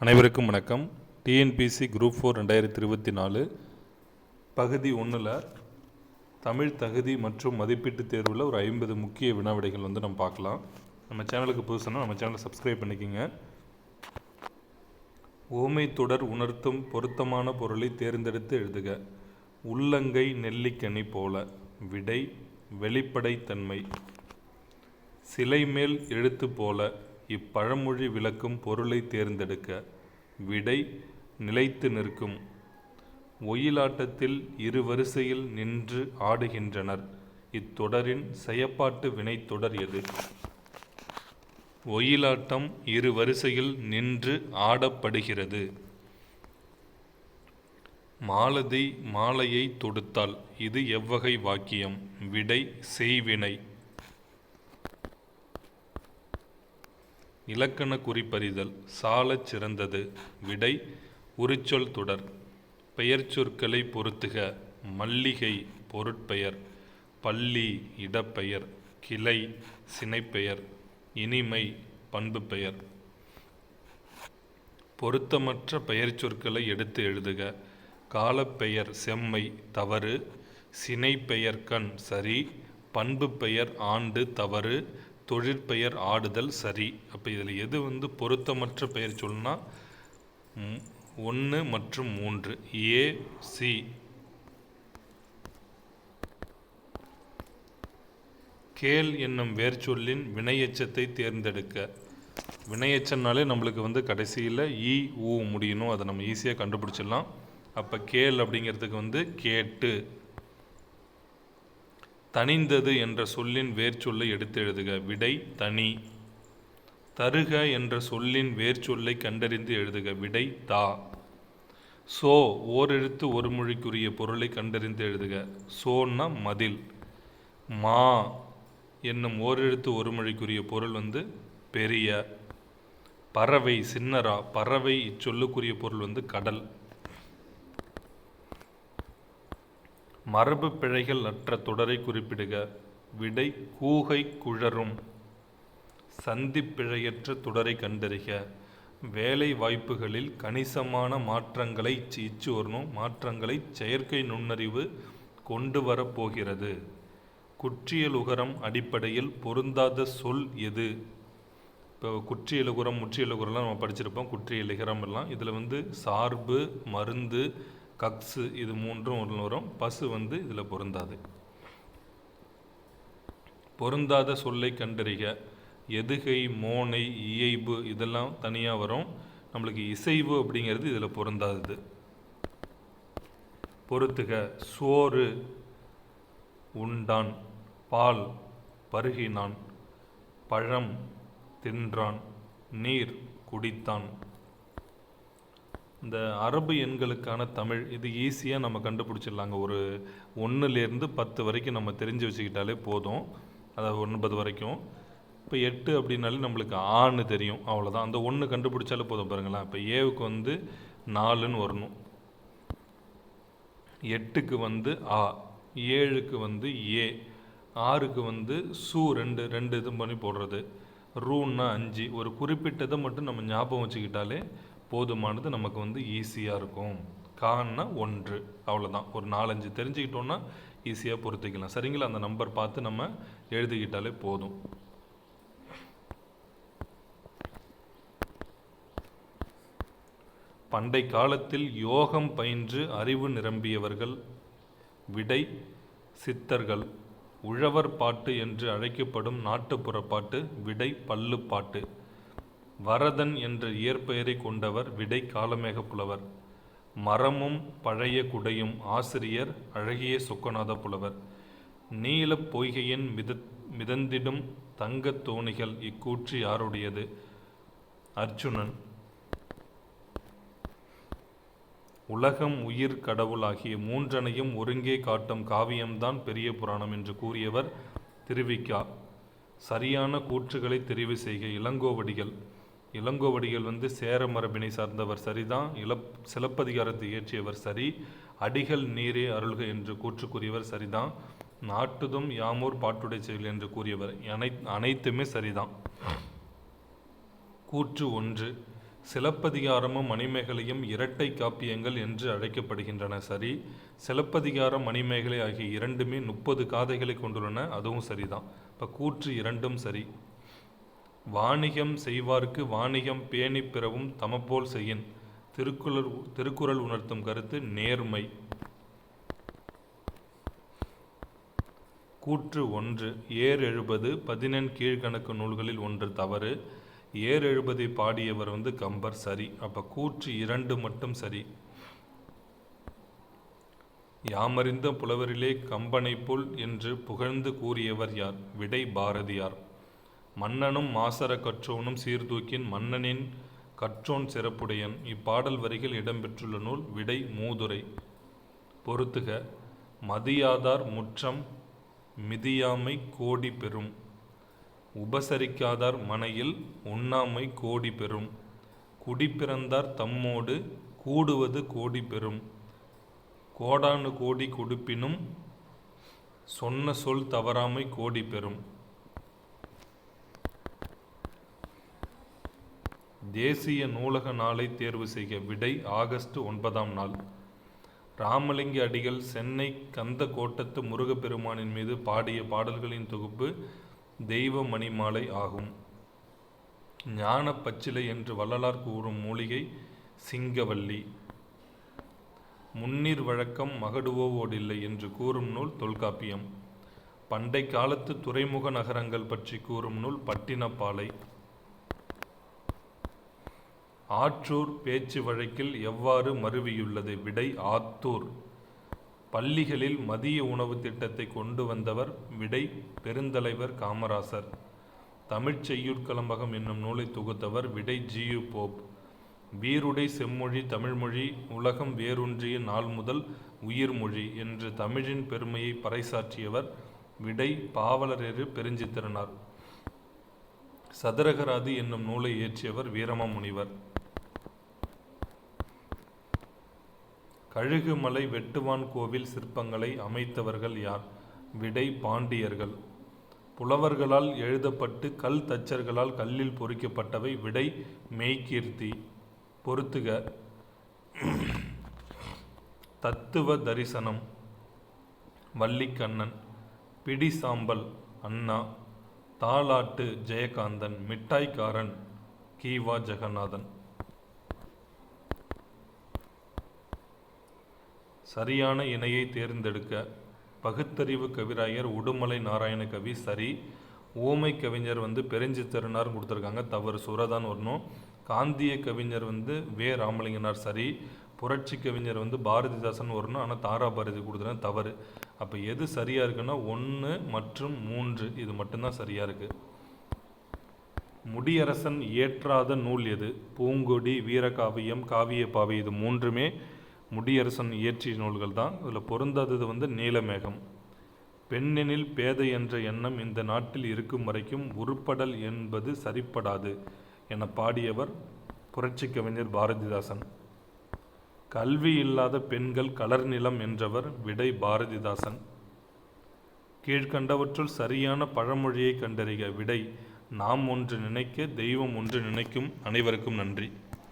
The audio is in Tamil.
அனைவருக்கும் வணக்கம். டிஎன்பிசி குரூப் ஃபோர் ரெண்டாயிரத்தி இருபத்தி நாலு பகுதி ஒன்றில் தமிழ் தகுதி மற்றும் மதிப்பீட்டு தேர்வில் ஒரு ஐம்பது முக்கிய வினாவிடைகள் வந்து நம்ம பார்க்கலாம். நம்ம சேனலுக்கு புதுசுனா நம்ம சேனலை சப்ஸ்கிரைப் பண்ணிக்கோங்க. ஓமை தொடர் உணர்த்தும் பொருத்தமான பொருளை தேர்ந்தெடுத்து எழுதுக. உள்ளங்கை நெல்லிக்கனி போல விடை வெளிப்படைத்தன்மை. சிலை மேல் எழுத்து போல இப்பழமொழி விளக்கும் பொருளை தேர்ந்தெடுக்க விடை நிலைத்து நிற்கும். ஒயிலாட்டத்தில் இரு வரிசையில் நின்று ஆடுகின்றனர். இத்தொடரின் செயப்பாட்டு வினைத்தொடர் எது? ஒயிலாட்டம் இரு வரிசையில் நின்று ஆடப்படுகிறது. மாலதி மாலையை தொடுத்தாள். இது எவ்வகை வாக்கியம்? விடை செய்வினை. இலக்கண குறிப்பறிதல் சாலச் சிறந்தது. விடை உரிச்சொல் தொடர். பெயர்ச்சொற்களை பொருத்துக. மல்லிகை பொருட்பெயர். பள்ளி இடப்பெயர். கிளை சினைப்பெயர். இனிமை பண்பு பெயர் பொருத்தமற்ற பெயர்ச்சொற்களை எடுத்து எழுதுக. காலப்பெயர் செம்மை தவறு. சினைப்பெயர் கண் சரி. பண்பு பெயர் ஆண்டு தவறு. தொழிற்பெயர் ஆடுதல் சரி. அப்போ இதில் எது வந்து பொருத்தமற்ற பெயர் சொல்லுனா ஒன்று மற்றும் மூன்று. A C. கேள் என்னும் வேர் சொல்லின் வினையச்சத்தை தேர்ந்தெடுக்க. வினையச்சம்னாலே நம்மளுக்கு வந்து கடைசியில் இ ஊ முடியணும். அதை நம்ம ஈஸியாக கண்டுபிடிச்சிடலாம். அப்போ கேள் அப்படிங்கிறதுக்கு வந்து கேட்டு. தனிந்தது என்ற சொல்லின் வேர்ச்சொல்லை எடுத்து எழுதுக விடை தனி. தருக என்ற சொல்லின் வேர்ச்சொல்லை கண்டறிந்து எழுதுக. விடை தா. சோ ஓரெழுத்து ஒரு மொழிக்குரிய பொருளை கண்டறிந்து எழுதுக. சோன்னா மதில். மா என்னும் ஓரெழுத்து ஒரு மொழிக்குரிய பொருள் வந்து பெரிய. பறவை சின்னரா. பறவை இச்சொல்லுக்குரிய பொருள் வந்து கடல். மரபு பிழைகள் அற்ற தொடரை குறிப்பிடுக. விடை கூகை குழரும். சந்தி பிழையற்ற தொடரை கண்டறிக. வேலை வாய்ப்புகளில் கணிசமான மாற்றங்களை இச்சு வரணும். மாற்றங்களை செயற்கை நுண்ணறிவு கொண்டு வரப்போகிறது குற்றியலுகரம் அடிப்படையில் பொருந்தாத சொல் எது? இப்போ குற்றியலுகரம் முற்றியலுகரம்லாம் நம்ம படிச்சிருப்போம். குற்றியலுகரம் எல்லாம். இதில் வந்து சார்பு மருந்து கக்ஸு இது மூன்றும் ஒன்று வரும் பசு வந்து இதில் பொருந்தாது. பொருந்தாத சொல்லை கண்டறிக. எதுகை மோனை இயைபு இதெல்லாம் தனியாக வரும். நம்மளுக்கு இசைவு அப்படிங்கிறது இதில் பொருந்தாதது. பொறுத்துக சோறு உண்டான் பால் பருகினான் பழம் தின்றான் நீர் குடித்தான். இந்த அரபு எண்களுக்கான தமிழ் இது ஈஸியாக நம்ம கண்டுபிடிச்சிடலாங்க. ஒரு ஒன்றுலேருந்து பத்து வரைக்கும் நம்ம தெரிஞ்சு வச்சுக்கிட்டாலே போதும். அதாவது ஒன்பது வரைக்கும். இப்போ எட்டு அப்படின்னாலே நம்மளுக்கு ஆன்னு தெரியும் அவ்வளோதான் அந்த ஒன்று கண்டுபிடிச்சாலே போதும் பாருங்களேன். இப்போ ஏவுக்கு வந்து நாலுன்னு வரணும். எட்டுக்கு வந்து ஆ ஏழுக்கு வந்து ஏ ஆறுக்கு வந்து சு ரெண்டு ரெண்டு இது பண்ணி போடுறது. ரூன்னா அஞ்சு. ஒரு குறிப்பிட்டதை மட்டும் நம்ம ஞாபகம் வச்சுக்கிட்டாலே போதுமானது நமக்கு வந்து ஈஸியாக இருக்கும். கான்னா ஒன்று அவ்வளோதான் ஒரு நாலஞ்சு தெரிஞ்சுக்கிட்டோன்னா ஈஸியாக பொறுத்திக்கலாம். சரிங்களா? அந்த நம்பர் பார்த்து நம்ம எழுதிக்கிட்டாலே போதும். பண்டை காலத்தில் யோகம் பயின்று அறிவு நிரம்பியவர்கள் விடை சித்தர்கள் உழவர் பாட்டு என்று அழைக்கப்படும் நாட்டுப்புற பாட்டு விடை பல்லு பாட்டு. வரதன் என்ற இயற்பெயரை கொண்டவர் விடை காலமேக புலவர். மரமும் பழைய குடையும் ஆசிரியர் அழகிய சொக்கநாத புலவர். நீலப் பொய்கையின் மித மிதந்திடும் தங்கத் தோணிகள் இக்கூற்று யாருடையது? அர்ஜுனன். உலகம் உயிர் கடவுள் ஆகிய மூன்றனையும் ஒருங்கே காட்டும் காவியம்தான் பெரிய புராணம் என்று கூறியவர் திருவிக்கா. சரியான கூற்றுகளை தெரிவு செய்க இளங்கோவடிகள். இளங்கோவடிகள் வந்து சேர மரபினை சார்ந்தவர் சரிதான். இளப் சிலப்பதிகாரத்தை இயற்றியவர் சரி. அடிகள் நீரே அருள்க என்று கூற்று கூறியவர் சரிதான். நாட்டுதும் யாமூர் பாட்டுடை செயல் என்று கூறியவர் அனை அனைத்துமே சரிதான். கூற்று ஒன்று. சிலப்பதிகாரமும் மணிமேகலையும் இரட்டை காப்பியங்கள் என்று அழைக்கப்படுகின்றன சரி. சிலப்பதிகாரம் மணிமேகலை ஆகிய இரண்டுமே முப்பது காதைகளை கொண்டுள்ளன. அதுவும் சரிதான். இப்போ கூற்று இரண்டும் சரி. வாணிகம் செய்வார்க்கு வாணிகம் பேணி பிறவும் தமப்போல் செய்யின். திருக்குறள் திருக்குறள் உணர்த்தும் கருத்து நேர்மை. கூற்று ஒன்று. ஏர் எழுபது பதினெண் கீழ்கணக்கு நூல்களில் ஒன்று தவறு. ஏர் எழுபதை பாடியவர் வந்து கம்பர் சரி. அப்ப கூற்று இரண்டு மட்டும் சரி. யாமறிந்த புலவரிலே கம்பனை புல் என்று புகழ்ந்து கூறியவர் யார்? விடை பாரதியார். மன்னனும் மாசற கற்றோனும் சீர்தூக்கின் மன்னனின் கற்றோன் சிறப்புடையன். இப்பாடல் வரிகள் இடம்பெற்றுள்ள நூல் விடை மூதுரை. பொறுத்துக மதியாதார் முற்றம் மிதியாமை கோடி பெறும். உபசரிக்காதார் மனையில் உண்ணாமை கோடி பெறும். குடிப்பிறந்தார் தம்மோடு கூடுவது கோடி பெறும். கோடானு கோடி கொடுப்பினும் சொன்ன சொல் தவறாமை கோடி பெறும். தேசிய நூலக நாளை தேர்வு செய்க. விடை ஆகஸ்ட் ஒன்பதாம் நாள். ராமலிங்க அடிகள் சென்னை கந்த கோட்டத்து முருகப்பெருமானின் மீது பாடிய பாடல்களின் தொகுப்பு தெய்வ மணிமாலை ஆகும். ஞான பச்சிலை என்று வள்ளலார் கூறும் மூலிகை சிங்கவல்லி. முன்னீர் வழக்கம் மகடுவோவோடில்லை என்று கூறும் நூல் தொல்காப்பியம். பண்டை காலத்து துறைமுக நகரங்கள் பற்றி கூறும் நூல் பட்டினப்பாலை. ஆற்றூர் பேச்சு வழக்கில் எவ்வாறு மருவியுள்ளது? விடை ஆத்தூர். பள்ளிகளில் மதிய உணவு திட்டத்தை கொண்டு வந்தவர் விடை பெருந்தலைவர் காமராசர். தமிழ்ச் செய்யுட்கலம்பகம் என்னும் நூலை தொகுத்தவர் விடை ஜியு போப். வீருடை செம்மொழி தமிழ்மொழி உலகம் வேரூன்றிய நாள் முதல் உயிர்மொழி என்று தமிழின் பெருமையை பறைசாற்றியவர் விடை பாவலரேறு பெருஞ்சித்திரனார். சதுரகராதி என்னும் நூலை இயற்றியவர் வீரமாமுனிவர். கழுகுமலை வெட்டுவான் கோவில் சிற்பங்களை அமைத்தவர்கள் யார்? விடை பாண்டியர்கள். புலவர்களால் எழுதப்பட்டு கல் தச்சர்களால் கல்லில் பொறிக்கப்பட்டவை விடை மெய்கீர்த்தி. பொறுத்துக. தத்துவ தரிசனம். வள்ளிக்கண்ணன். பிடி சாம்பல் அண்ணா. தாலாட்டு ஜெயகாந்தன். மிட்டாய்க்காரன். கீவா ஜெகநாதன். சரியான இணையை தேர்ந்தெடுக்க பகுத்தறிவு கவிராயர் உடுமலை நாராயண கவி சரி ஓமை கவிஞர் வந்து பெருஞ்சித்திரனார் கொடுத்துருக்காங்க. தவறு சுரதான் வரணும். காந்திய கவிஞர் வந்து வே. ராமலிங்கனார் சரி புரட்சி கவிஞர் வந்து பாரதிதாசன் வரணும். ஆனால் தாரா பாரதி கொடுத்துருக்காங்க. தவறு. அப்போ எது சரியாக இருக்குன்னா ஒன்று மற்றும் மூன்று. இது மட்டும்தான் சரியாக இருக்குது முடியரசன் இயற்றாத நூல் எது? பூங்கொடி வீரகாவியம் காவிய பாவி இது மூன்றுமே முடியரசன் இயற்றிய நூல்கள் தான். இதில் பொருந்தாதது வந்து நீலமேகம். பெண்ணெனில் பேதை என்ற எண்ணம் இந்த நாட்டில் இருக்கும் வரைக்கும் உருப்படல் என்பது சரிப்படாது என பாடியவர் புரட்சி கவிஞர் பாரதிதாசன். கல்வி இல்லாத பெண்கள் கலர் நிலம் என்றவர் விடை பாரதிதாசன். கீழ்கண்டவற்றுள் சரியான பழமொழியை கண்டறிக. விடை நாம் ஒன்று நினைக்க தெய்வம் ஒன்று நினைக்கும் அனைவருக்கும் நன்றி.